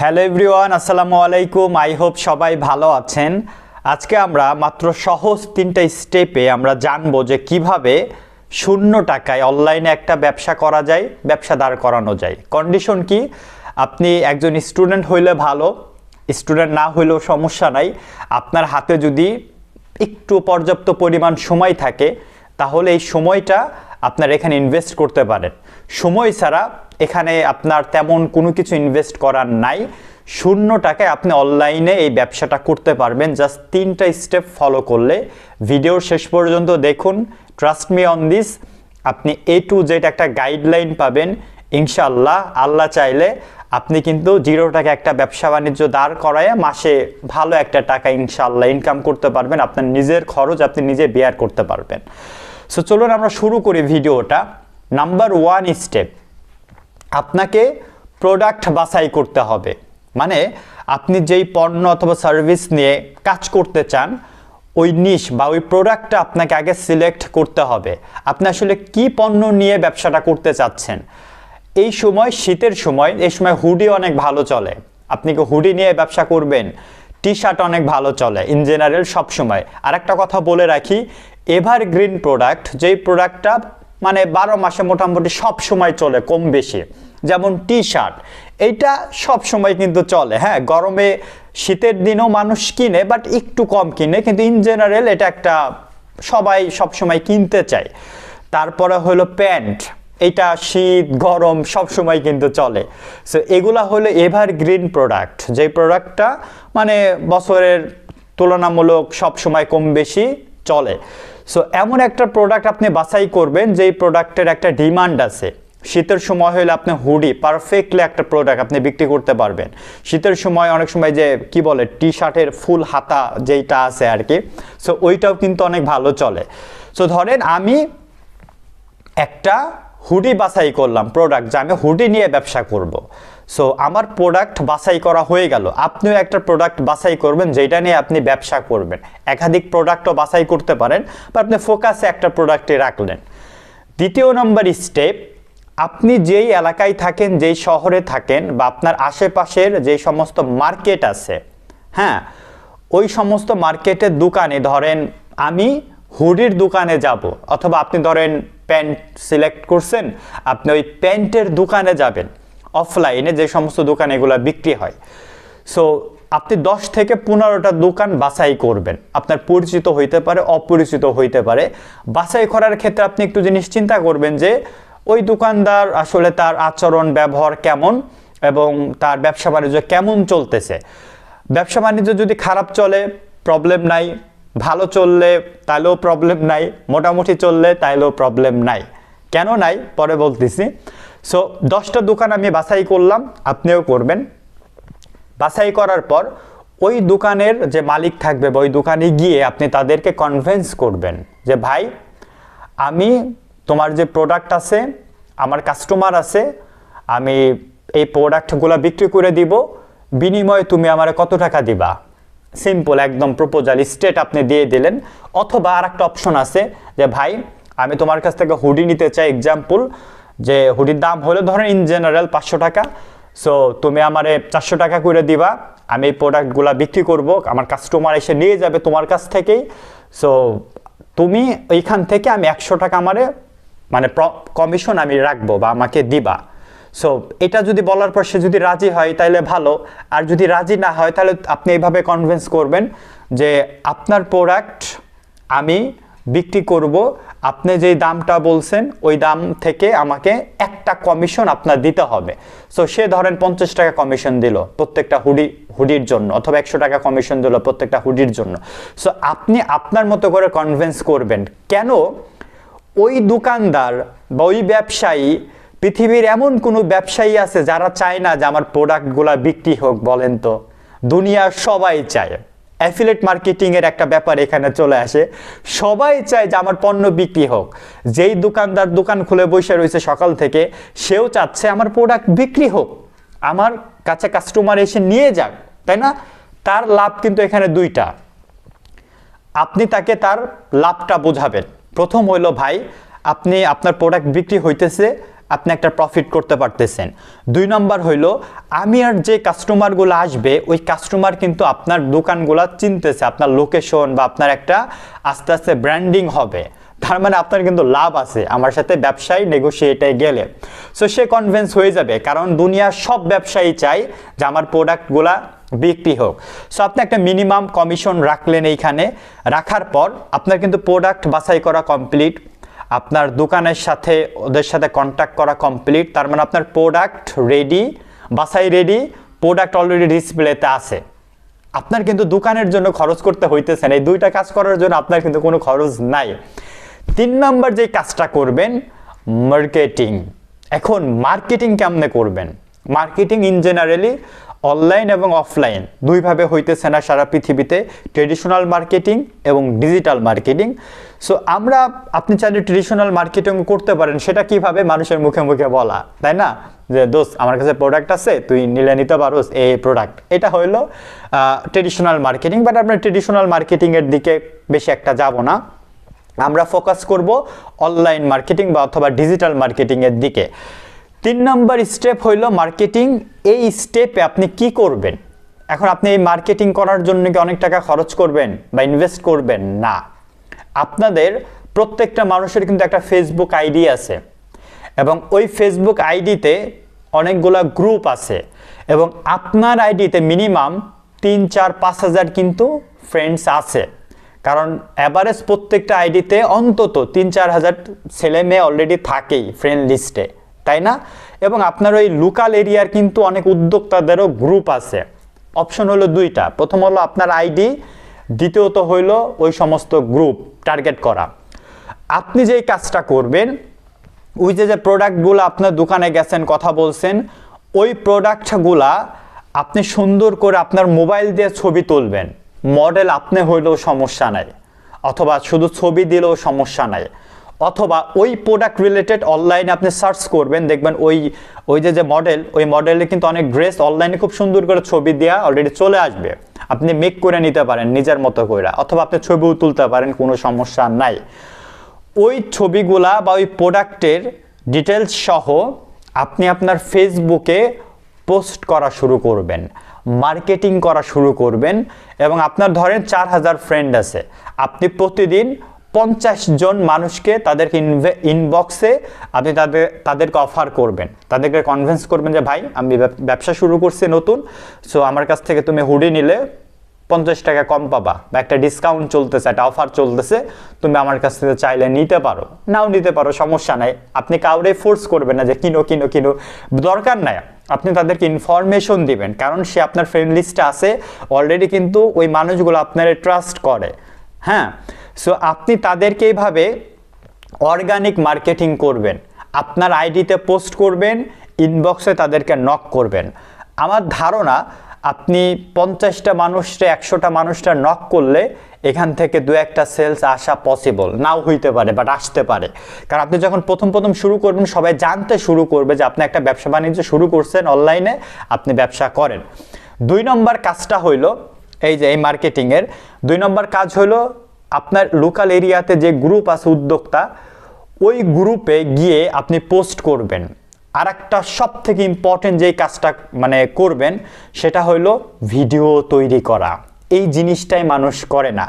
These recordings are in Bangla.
হ্যালো এভরিওয়ান আসসালামু আলাইকুম। আই হোপ সবাই ভালো আছেন। আজকে আমরা মাত্র সহজ তিনটা স্টেপে আমরা জানব যে কীভাবে শূন্য টাকায় অনলাইনে একটা ব্যবসা করা যায়, ব্যবসা দাঁড় করানো যায়। কন্ডিশন কি? আপনি একজন স্টুডেন্ট হইলে ভালো স্টুডেন্ট না হইলেও সমস্যা নাই। আপনার হাতে যদি একটু পর্যাপ্ত পরিমাণ সময় থাকে, তাহলে এই সময়টা আপনার এখানে ইনভেস্ট করতে পারেন। সময় ছাড়া এখানে আপনার তেমন কোনো কিছু ইনভেস্ট করার নাই। শূন্য টাকায় আপনি অনলাইনে এই ব্যবসাটা করতে পারবেন। জাস্ট তিনটা স্টেপ ফলো করলে। ভিডিওর শেষ পর্যন্ত দেখুন। ট্রাস্ট মি অন দিস আপনি এ টু জেড একটা গাইডলাইন পাবেন। ইনশাল্লাহ আল্লাহ চাইলে আপনি কিন্তু জিরো টাকা একটা ব্যবসা বাণিজ্য দাঁড় করায় মাসে ভালো একটা টাকা ইনশাল্লাহ ইনকাম করতে পারবেন। আপনার নিজের খরচ আপনি নিজে বেয়ার করতে পারবেন। সো চলুন আমরা শুরু করি ভিডিওটা নাম্বার ওয়ান স্টেপ আপনাকে প্রোডাক্ট বাছাই করতে হবে। মানে আপনি যেই পণ্য অথবা সার্ভিস নিয়ে কাজ করতে চান, ওই নিশ বা ওই প্রোডাক্টটা আপনাকে আগে সিলেক্ট করতে হবে। আপনি আসলে কি পণ্য নিয়ে ব্যবসাটা করতে চাচ্ছেন? এই সময়, শীতের সময়, এই সময় হুডি অনেক ভালো চলে। আপনি কি হুডি নিয়ে ব্যবসা করবেন? টি শার্ট অনেক ভালো চলে ইন জেনারেল সব সময়। আর একটা কথা বলে রাখি এভারগ্রিন প্রোডাক্ট যেই প্রোডাক্টটা মানে বারো মাসে মোটামুটি সব সময় চলে, কম বেশি। যেমন টি শার্ট এইটা সব সময় কিন্তু চলে। হ্যাঁ গরমে শীতের দিনও মানুষ কিনে বাট একটু কম কিনে, কিন্তু ইন জেনারেল এটা একটা সবাই সব সময় কিনতে চায়। তারপরে হলো প্যান্ট এটা শীত, গরম সব সময় কিন্তু চলে। সো এগুলা হলো এভার গ্রিন প্রোডাক্ট যে প্রোডাক্টটা মানে বছরের তুলনামূলক সব সময় কম বেশি চলে। সো এমন একটা প্রোডাক্ট আপনি বাছাই করবেন, যেই প্রোডাক্টের একটা ডিমান্ড আছে। শীতের সময় হলে আপনি হুডি পারফেক্টলি একটা প্রোডাক্ট আপনি বিক্রি করতে পারবেন। শীতের সময় অনেক সময় যে, কি বলে টি শার্টের ফুল হাতা যেইটা আছে আর কি সো ওইটাও কিন্তু অনেক ভালো চলে। সো ধরেন আমি একটা হুডি বাছাই করলাম প্রোডাক্ট যে আমি হুডি নিয়ে ব্যবসা করব। সো আমার প্রোডাক্ট বাছাই করা হয়ে গেল। আপনিও একটা প্রোডাক্ট বাছাই করবেন যেটা নিয়ে আপনি ব্যবসা করবেন। একাধিক প্রোডাক্টও বাছাই করতে পারেন বা আপনি ফোকাসে একটা প্রোডাক্টে রাখলেন। দ্বিতীয় নম্বর স্টেপ আপনি যেই এলাকায় থাকেন, যেই শহরে থাকেন, বা আপনার আশেপাশের যেই সমস্ত মার্কেট আছে হ্যাঁ ওই সমস্ত মার্কেটের দোকানে ধরেন আমি হুডির দোকানে যাব, অথবা আপনি ধরেন প্যান্ট সিলেক্ট করছেন, আপনি ওই প্যান্টের দোকানে যাবেন। অফলাইনে যে সমস্ত দোকান এগুলো বিক্রি হয়। সো আপনি দশ থেকে পনেরোটা দোকান বাছাই করবেন। আপনার পরিচিত হইতে পারে, অপরিচিত হইতে পারে। বাছাই করার ক্ষেত্রে আপনি একটু জিনিস চিন্তা করবেন যে, ওই দোকানদার আসলে তার আচরণ, ব্যবহার কেমন এবং তার ব্যবসা বাণিজ্য কেমন চলতেছে। ব্যবসা বাণিজ্য যদি খারাপ চলে প্রবলেম নাই। ভালো চললে তাহলেও প্রবলেম নাই। মোটামুটি চললে তাইলেও প্রবলেম নাই। কেন নাই? পরে বলতেছি। সো দশটা দোকান আমি বাছাই করলাম, আপনিও করবেন। বাছাই করার পর ওই দোকানের যে মালিক থাকবে বা ওই দোকানে গিয়ে আপনি তাদেরকে কনভেন্স করবেন যে, ভাই, আমি তোমার যে প্রোডাক্ট আছে, আমার কাস্টমার আছে, আমি এই প্রোডাক্টগুলো বিক্রি করে দিব, বিনিময়ে তুমি আমার কত টাকা দিবা? সিম্পল একদম প্রপোজাল স্টেট আপনি দিয়ে দিলেন। অথবা আর একটা অপশন আছে যে, ভাই, আমি তোমার কাছ থেকে হুডি নিতে চাই এক্সাম্পল যে হুডির দাম হলো ধরেন ইন জেনারেল পাঁচশো টাকা। সো তুমি আমারে চারশো টাকা করে দিবা, আমি এই প্রোডাক্টগুলো বিক্রি করব, আমার কাস্টমার এসে নিয়ে যাবে তোমার কাছ থেকেই। সো তুমি এইখান থেকে আমি একশো টাকা আমারে মানে কমিশন আমি রাখব বা আমাকে দিবা। সো এটা যদি বলার পর সে যদি রাজি হয় তাহলে ভালো। আর যদি রাজি না হয়, তাহলে আপনি এইভাবে কনভিন্স করবেন যে আপনার প্রোডাক্ট আমি বিক্রি করব আপনি যেই দামটা বলছেন, ওই দাম থেকে আমাকে একটা কমিশন আপনার দিতে হবে। সো সে ধরেন পঞ্চাশ টাকা কমিশন দিল প্রত্যেকটা হুডি, হুডির জন্য, অথবা একশো টাকা কমিশন দিল প্রত্যেকটা হুডির জন্য। সো আপনি আপনার মতো করে কনভিন্স করবেন। কেন? ওই দোকানদার বা ওই ব্যবসায়ী, পৃথিবীর এমন কোনো ব্যবসায়ী আছে যারা চায় না যে আমার প্রোডাক্টগুলা বিক্রি হোক বলেন তো? দুনিয়ার সবাই চায়। অ্যাফিলেট মার্কেটিংয়ের একটা ব্যাপার এখানে চলে আসে। সবাই চায় যে আমার পণ্য বিক্রি হোক। যেই দোকানদার দোকান খুলে বসে রয়েছে সকাল থেকে, সেও চাচ্ছে আমার প্রোডাক্ট বিক্রি হোক। আমার কাছে কাস্টমার এসে নিয়ে যাক, তাই না? তার লাভ কিন্তু এখানে দুইটা। আপনি তাকে তার লাভটা বোঝাবেন। প্রথম হইল, ভাই, আপনি আপনার প্রোডাক্ট বিক্রি হইতেছে আপনি একটা প্রফিট করতে পারতেছেন। দুই নম্বর হইল, আমি আর যে কাস্টমারগুলো আসবে, ওই কাস্টমার কিন্তু আপনার দোকানগুলো চিনতেছে, আপনার লোকেশন বা আপনার একটা আস্তে আস্তে ব্র্যান্ডিং হবে। তার মানে আপনার কিন্তু লাভ আছে, আমার সাথে ব্যবসায়ী নেগোসিয়েটে গেলে। সো সে কনভিন্স হয়ে যাবে, কারণ দুনিয়ার সব ব্যবসায়ী চাই যে আমার প্রোডাক্টগুলা বিক্রি হোক। সো আপনি একটা মিনিমাম কমিশন রাখলেন এইখানে, রাখার পর আপনার কিন্তু প্রোডাক্ট বাছাই করা কমপ্লিট আপনার দোকানের সাথে, ওদের সাথে কন্ট্যাক্ট করা কমপ্লিট তার মানে আপনার প্রোডাক্ট রেডি বাছাই রেডি প্রোডাক্ট অলরেডি ডিসপ্লেতে আছে। আপনার কিন্তু দোকানের জন্য খরচ করতে হইতেছে না। এই দুইটা কাজ করার জন্য আপনার কিন্তু কোনো খরচ নাই। তিন নম্বর যে কাজটা করবেন মার্কেটিং এখন মার্কেটিং কেমনে করবেন? মার্কেটিং ইন জেনারেলি অনলাইন এবং অফলাইন। দুইভাবে হইতেছে না সারা পৃথিবীতে ট্রেডিশনাল মার্কেটিং এবং ডিজিটাল মার্কেটিং সো আমরা, আপনি চাইলে ট্রেডিশনাল মার্কেটিং করতে পারেন, সেটা কীভাবে মানুষের মুখে মুখে বলা, তাই না? যে, দোস্ত, আমার কাছে প্রোডাক্ট আছে, তুই নিলে নিতে পারোস এই প্রোডাক্ট এটা হইল ট্রেডিশনাল মার্কেটিং বাট আমরা ট্রেডিশনাল মার্কেটিংয়ের দিকে বেশি একটা যাব না। আমরা ফোকাস করব অনলাইন মার্কেটিং বা অথবা ডিজিটাল মার্কেটিংয়ের দিকে। তিন নম্বর স্টেপ হইল মার্কেটিং এই স্টেপে আপনি কি করবেন? এখন আপনি এই মার্কেটিং করার জন্য কি অনেক টাকা খরচ করবেন বা ইনভেস্ট করবেন? না। আপনাদের প্রত্যেকটা মানুষের কিন্তু একটা ফেসবুক আইডি আছে এবং ওই ফেসবুক আইডিতে অনেকগুলা গ্রুপ আছে এবং আপনার আইডিতে মিনিমাম তিন, চার, পাঁচ হাজার কিন্তু ফ্রেন্ডস আছে। কারণ অ্যাভারেজ প্রত্যেকটা আইডিতে অন্তত তিন, চার হাজার ছেলে মেয়ে অলরেডি থাকেই ফ্রেন্ড লিস্টে তাই না? এবং আপনার ওই লোকাল এরিয়ার কিন্তু অনেক উদ্যোক্তাদেরও গ্রুপ আছে। অপশন হলো দুইটা। প্রথম হলো আপনার আইডি দ্বিতীয়ত হইল ওই সমস্ত গ্রুপ টার্গেট করা। আপনি যেই কাজটা করবেন, ওই যে যে প্রোডাক্টগুলো আপনার দোকানে গেছেন, কথা বলছেন, ওই প্রোডাক্টগুলা আপনি সুন্দর করে আপনার মোবাইল দিয়ে ছবি তুলবেন। মডেল আপনি হইলেও সমস্যা নাই। অথবা শুধু ছবি দিলেও সমস্যা নাই। অথবা ওই প্রোডাক্ট রিলেটেড অনলাইনে আপনি সার্চ করবেন, দেখবেন ওই ওই যে যে মডেল ওই মডেলে কিন্তু অনেক ড্রেস অনলাইনে খুব সুন্দর করে ছবি দেওয়া অলরেডি চলে আসবে। আপনি মেক করে নিতে পারেন নিজের মতো করে অথবা আপনি ছবিও তুলতে পারেন, কোনো সমস্যা নাই। ওই ছবিগুলা বা ওই প্রোডাক্টের ডিটেলস সহ আপনি আপনার ফেসবুকে পোস্ট করা শুরু করবেন মার্কেটিং করা শুরু করবেন এবং আপনার ধরেন চার হাজার ফ্রেন্ড আছে, আপনি প্রতিদিন পঞ্চাশ জন মানুষকে তাদেরকে ইনবক্সে আপনি তাদের, তাদেরকে অফার করবেন। তাদেরকে কনভিন্স করবেন যে, ভাই, আমি ব্যবসা শুরু করছি নতুন সো আমার কাছ থেকে তুমি হুডি নিলে পঞ্চাশ টাকা কম পাবা বা একটা ডিসকাউন্ট চলতেছে, একটা অফার চলতেছে, তুমি আমার কাছ থেকে চাইলে নিতে পারো। নাও নিতে পারো, সমস্যা নাই। আপনি কাউরে ফোর্স করবেন না যে, কিনো কিনো কিনো। দরকার নাই। আপনি তাদেরকে ইনফরমেশন দিবেন, কারণ সে আপনার ফ্রেন্ড লিস্টে আছে অলরেডি কিন্তু ওই মানুষগুলো আপনার ট্রাস্ট করে। হ্যাঁ? সো আপনি তাদেরকে এইভাবে অর্গানিক মার্কেটিং করবেন। আপনার আইডিতে পোস্ট করবেন ইনবক্সে তাদেরকে নক করবেন। আমার ধারণা, আপনি পঞ্চাশটা মানুষটা একশোটা মানুষটা নক করলে এখান থেকে দু একটা সেলস আসা পসিবল নাও হইতে পারে বাট আসতে পারে। কারণ আপনি যখন প্রথম প্রথম শুরু করবেন, সবাই জানতে শুরু করবে যে আপনি একটা ব্যবসা বাণিজ্য শুরু করছেন অনলাইনে আপনি ব্যবসা করেন। দুই নম্বর কাজটা হইল, এই যে এই মার্কেটিংয়ের দুই নম্বর কাজ হলো আপনার লোকাল এরিয়াতে যে গ্রুপ আছে উদ্যোক্তা, ওই গ্রুপে গিয়ে আপনি পোস্ট করবেন। আর একটা সব থেকে ইম্পর্টেন্ট যেই কাজটা মানে করবেন, সেটা হলো ভিডিও তৈরি করা। এই জিনিসটাই মানুষ করে না।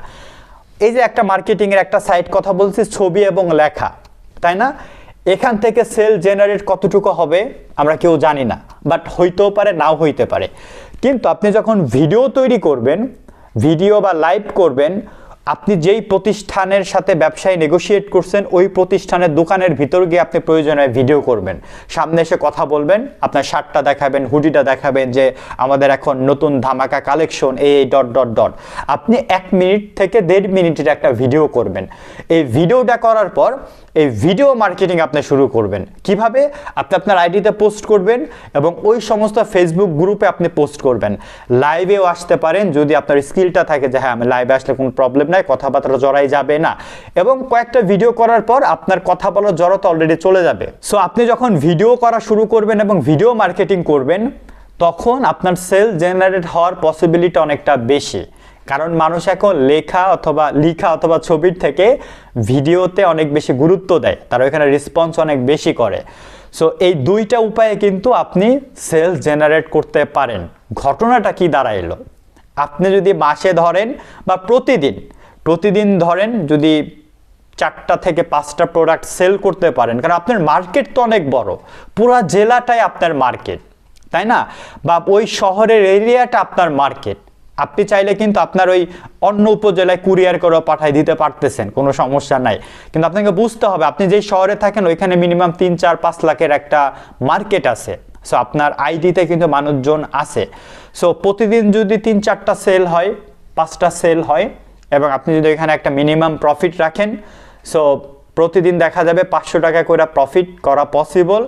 এই যে একটা মার্কেটিংয়ের একটা সাইট কথা বলছি, ছবি এবং লেখা, তাই না? এখান থেকে সেল জেনারেট কতটুকু হবে, আমরা কেউ জানি না বাট হইতেও পারে, নাও হইতে পারে। কিন্তু আপনি যখন ভিডিও তৈরি করবেন ভিডিও বা লাইভ করবেন আপনি যেই প্রতিষ্ঠানের সাথে ব্যবসায় নেগোশিয়েট করছেন, ওই প্রতিষ্ঠানের দোকানের ভিতর গিয়ে আপনি প্রয়োজনে ভিডিও করবেন। সামনে এসে কথা বলবেন, আপনার শার্টটা দেখাবেন, হুডিটা দেখাবেন যে আমাদের এখন নতুন ধামাকা কালেকশন এই ডট ডট ডট আপনি এক মিনিট থেকে দেড় মিনিটের একটা ভিডিও করবেন। এই ভিডিওটা করার পর এই ভিডিও মার্কেটিং আপনি শুরু করবেন। কীভাবে? আপনি আপনার আইডিতে পোস্ট করবেন এবং ওই সমস্ত ফেসবুক গ্রুপে আপনি পোস্ট করবেন। লাইভেও আসতে পারেন, যদি আপনার স্কিলটা থাকে যে হ্যাঁ আমি লাইভে আসলে কোনো প্রবলেম নাই, কথাবার্তা জড়াই যাবে না। এবং কয়েকটা ভিডিও করার পর আপনার কথা বলার জড়তা অলরেডি চলে যাবে। সো আপনি যখন ভিডিও করা শুরু করবেন এবং ভিডিও মার্কেটিং করবেন, তখন আপনার সেল জেনারেট হওয়ার পসিবিলিটি অনেকটা বেশি। কারণ মানুষ এখন লেখা অথবা লিখা অথবা ছবির থেকে ভিডিওতে অনেক বেশি গুরুত্ব দেয়। তারা এখানে রেসপন্স অনেক বেশি করে। সো এই দুইটা উপায়ে কিন্তু আপনি সেলস জেনারেট করতে পারেন। ঘটনাটা কি দাঁড়াইলো? আপনি যদি মাসে ধরেন বা প্রতিদিন প্রতিদিন ধরেন যদি চারটা থেকে পাঁচটা প্রোডাক্ট সেল করতে পারেন, কারণ আপনার মার্কেট তো অনেক বড়, পুরা জেলাটাই আপনার মার্কেট তাই না? বা ওই শহরের এরিয়াটা আপনার মার্কেট আপনি চাইলে কিন্তু আপনার ওই অন্য উপজেলায় কুরিয়ার করে পাঠাই দিতে পারতেছেন, কোনো সমস্যা নাই। কিন্তু আপনাকে বুঝতে হবে, আপনি যেই শহরে থাকেন, ওইখানে মিনিমাম তিন, চার, পাঁচ লাখের একটা মার্কেট আছে। সো আপনার আইডিতে কিন্তু মানুষজন আছে। সো প্রতিদিন যদি তিন, চারটা সেল হয়, পাঁচটা সেল হয় এবং আপনি যদি এখানে একটা মিনিমাম প্রফিট রাখেন সো প্রতিদিন দেখা যাবে পাঁচশো টাকা করে প্রফিট করা পসিবল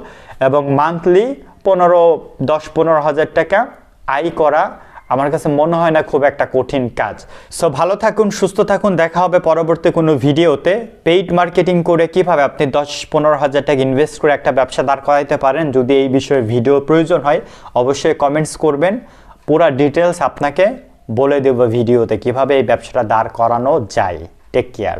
এবং মান্থলি পনেরো, দশ, পনেরো হাজার টাকা আয় করা আমার কাছে মনে হয় না খুব একটা কঠিন কাজ। সো ভালো থাকুন, সুস্থ থাকুন, দেখা হবে পরবর্তী কোনো ভিডিওতে। পেইড মার্কেটিং করে কীভাবে আপনি দশ, পনেরো হাজার টাকা ইনভেস্ট করে একটা ব্যবসা দাঁড় করাইতে পারেন, যদি এই বিষয়ে ভিডিও প্রয়োজন হয়, অবশ্যই কমেন্টস করবেন। পুরা ডিটেলস আপনাকে বলে দেবো ভিডিওতে কীভাবে এই ব্যবসাটা দাঁড় করানো যায়। Take care